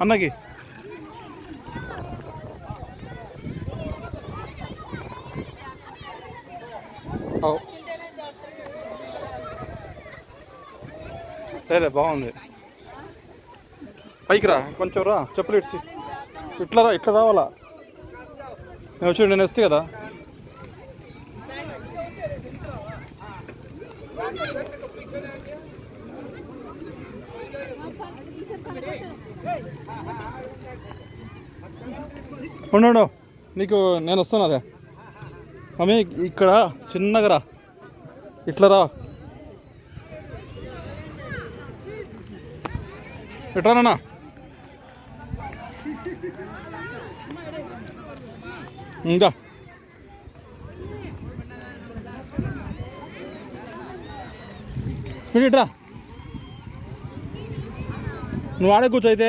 అన్నకి. అవు. బాగుంది. పైకి రా కొంచెం రా చెప్పులు ఇడ్చి ఇట్లా రా ఇట్లా రావాలా? నేను వచ్చి నేను వస్తే కదా. ఉండు నీకు నేను వస్తాను అదే మమ్మీ ఇక్కడ చిన్నగా రా. ఇట్లా రా. ఎట్రా ఇంకా. స్పీడ్ ఇట్రా. నువ్వు ఆడే కూర్చో అయితే.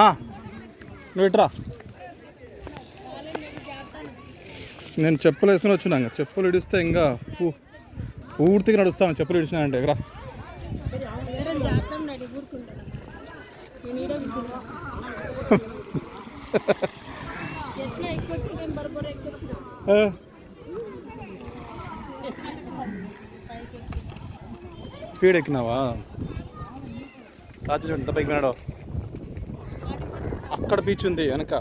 ఆ, నువ్వు ఇట్రా నేను చెప్పులు వేసుకుని వచ్చినా ఇంకా. చెప్పులు ఇడిస్తే ఇంకా పూ- పూర్తిగా నడుస్తాను చెప్పులు ఇడిచినా అంటే రా. వేరే జాగ్రత్త నడి ఊరుకుంటాడు నేను ఈడ కూర్చున్నా ఎట్లా ఎక్కొచ్చి నేను బరబర ఎక్కొచ్చిన ఏ. స్పీడ్ ఎక్కినావా? సాధ్యం ఎంత పైకి వినాడో అక్కడ బీచ్ ఉంది వెనక.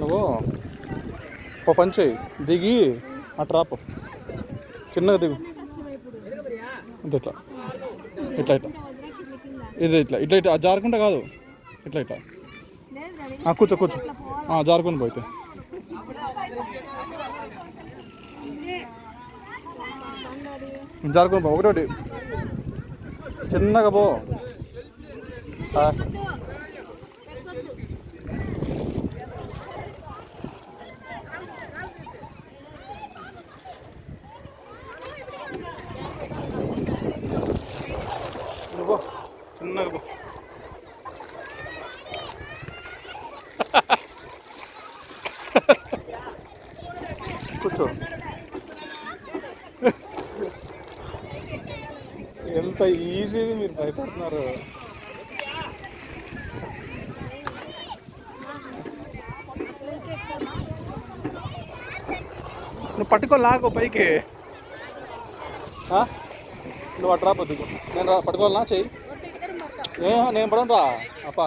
నువ్వు ఓ పని చేయి దిగి అటు రాపు చిన్నగా దిగు. ఇట్లా. ఇట్లా ఇట్లా. ఇది ఇట్లా ఇట్లా ఇట్లా. జారకుండా కాదు. ఇట్లా ఇట్లా. ఆ, కూర్చో కూర్చో. ఆ, జారుకొని పోతే జారుకొని పో ఒకటి చిన్నగా పో ఆ, ఎక్కొద్దు నువ్వు పో చిన్నగా పో కూర్చో ఎంత ఈజీ మీరు భయపడుతున్నారు. నువ్వు పట్టుకో లాగో పైకి. ఆ? నువ్వు అటు రాపొద్దు నేను రా పట్టుకోవాలనా? చెయ్యి. నేను పడను రా. అప్ప.